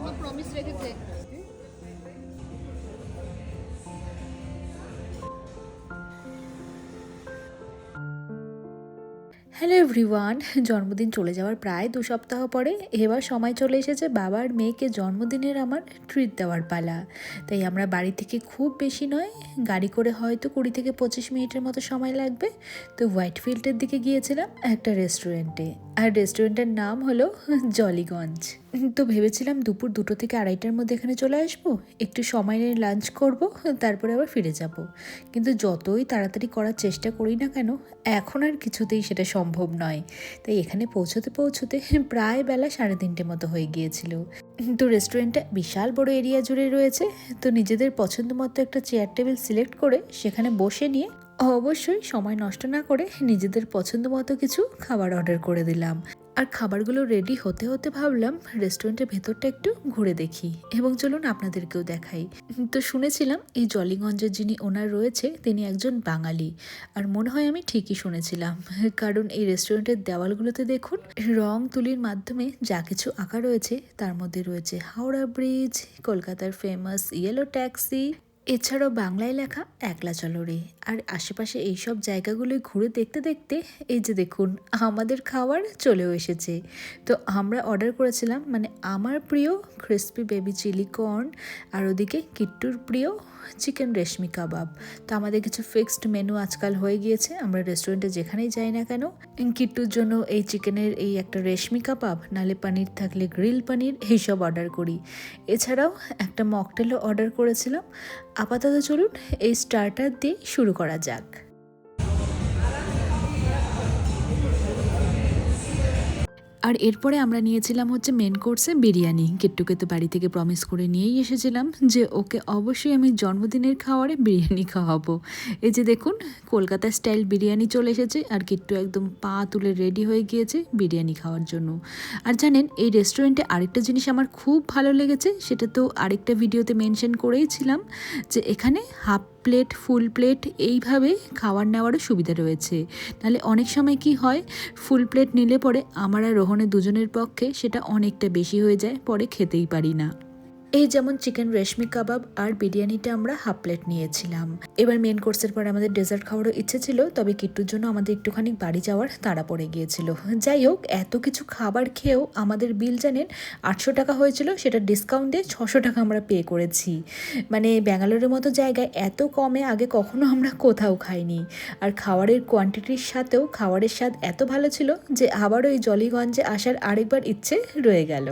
আমার প্রমিস রেখেছে। Hello everyone জন্মদিন চলে যাওয়ার প্রায় দু সপ্তাহ পরে এবার সময় চলে এসেছে বাবার মেয়েকে জন্মদিনের আমার ট্রিট দেওয়ার পালা। তাই আমরা বাড়ি থেকে খুব বেশি নয়, গাড়ি করে হয়তো কুড়ি থেকে পঁচিশ মিনিটের মতো সময় লাগবে, তো হোয়াইট ফিল্ডের দিকে গিয়েছিলাম একটা রেস্টুরেন্টে আর রেস্টুরেন্টের নাম হলো জলিগঞ্জ তো ভেবেছিলাম দুপুর দুটো থেকে আড়াইটার মধ্যে এখানে চলে আসব। একটু সময় নিয়ে লাঞ্চ করব, তারপরে আবার ফিরে যাব। কিন্তু যতই তাড়াতাড়ি করার চেষ্টা করি না কেন, এখন আর কিছুতেই সেটা সম্ভব নয়। তাই এখানে পৌঁছতে পৌঁছতে প্রায় বেলা সাড়ে তিনটে মতো হয়ে গিয়েছিল। তো রেস্টুরেন্টটা বিশাল বড় এরিয়া জুড়ে রয়েছে। তো নিজেদের পছন্দ মতো একটা চেয়ার টেবিল সিলেক্ট করে সেখানে বসে নিয়ে অবশ্যই সময় নষ্ট না করে নিজেদের পছন্দ মতো কিছু খাবার অর্ডার করে দিলাম। আর খাবারগুলো রেডি হতে হতে ভাবলাম রেস্টুরেন্টের ভেতরটা একটু ঘুরে দেখি এবং চলুন আপনাদেরকেও দেখাই। তো শুনেছিলাম এই জলিগঞ্জের যিনি ওনার রয়েছে, তিনি একজন বাঙালি। আর মনে হয় আমি ঠিকই শুনেছিলাম। কারণ এই রেস্টুরেন্টের দেওয়ালগুলোতে দেখুন, রং তুলির মাধ্যমে যা কিছু আঁকা রয়েছে, তার মধ্যে রয়েছে হাওড়া ব্রিজ, কলকাতার ফেমাস ইয়েলো ট্যাক্সি এছাড়াও বাংলায় লেখা একলা চলো রে আর আশেপাশে এইসব জায়গাগুলোই ঘুরে দেখতে দেখতে এই যে দেখুন, আমাদের খাবার চলেও এসেছে। তো আমরা অর্ডার করেছিলাম মানে আমার প্রিয় ক্রিসপি বেবি চিলি কর্ন আর ওদিকে কিট্টুর প্রিয় চিকেন রেশমি কাবাব। তো আমাদের কিছু ফিক্সড মেনু আজকাল হয়ে গিয়েছে, আমরা রেস্টুরেন্টে যেখানেই যাই না কেন, কিট্টুর জন্য এই চিকেনের এই একটা রেশমি কাবাব, নালে পানির থাকলে গ্রিল পানির, এইসব অর্ডার করি। এছাড়াও একটা মকটেলও অর্ডার করেছিলাম আপাতত চলুন এই স্টার্টার দিয়ে শুরু করা যাক। আর এরপরে আমরা নিয়েছিলাম হচ্ছে মেন কোর্সে বিরিয়ানি। কিট্টুকে তো বাড়ি থেকে প্রমিস করে নিয়েই এসেছিলাম যে ওকে অবশ্যই আমি জন্মদিনের খাওয়ারে বিরিয়ানি খাওয়াবো। এই যে দেখুন, কলকাতা স্টাইল বিরিয়ানি চলে এসেছে আর কিট্টু একদম পা তুলে রেডি হয়ে গিয়েছে বিরিয়ানি খাওয়ার জন্য। আর জানেন, এই রেস্টুরেন্টে আরেকটা জিনিস আমার খুব ভালো লেগেছে, সেটা তো আরেকটা ভিডিওতে মেনশন করেইছিলাম যে এখানে হাফ প্লেট ফুল প্লেট এইভাবে খাওয়ার নেওয়ারও সুবিধা রয়েছে। তাহলে অনেক সময় কি হয় ফুল প্লেট নিলে পরে আমার আর রোহণের দুজনের পক্ষে সেটা অনেকটা বেশি হয়ে যায়, পরে খেতেই পারি না। এই যেমন চিকেন রেশমি কাবাব আর বিরিয়ানিটা আমরা হাফ প্লেট নিয়েছিলাম। এবার মেন কোর্সের পর আমাদের ডেজার্ট খাওয়ারও ইচ্ছে ছিল, তবে কিট্টুর জন্য আমাদের একটুখানি বাড়ি যাওয়ার তাড়া পড়ে গিয়েছিল। যাই হোক, এত কিছু খাবার খেয়েও আমাদের বিল জানেন আটশো টাকা হয়েছিল, সেটা ডিসকাউন্ট দিয়ে ছশো টাকা আমরা পে করেছি। মানে ব্যাঙ্গালোরের মতো জায়গায় এত কমে আগে কখনো আমরা কোথাও খাইনি। আর খাবারের কোয়ান্টিটির সাথেও খাবারের স্বাদ এত ভালো ছিল যে আবারও এই জলিগঞ্জে আসার আরেকবার ইচ্ছে রয়ে গেল।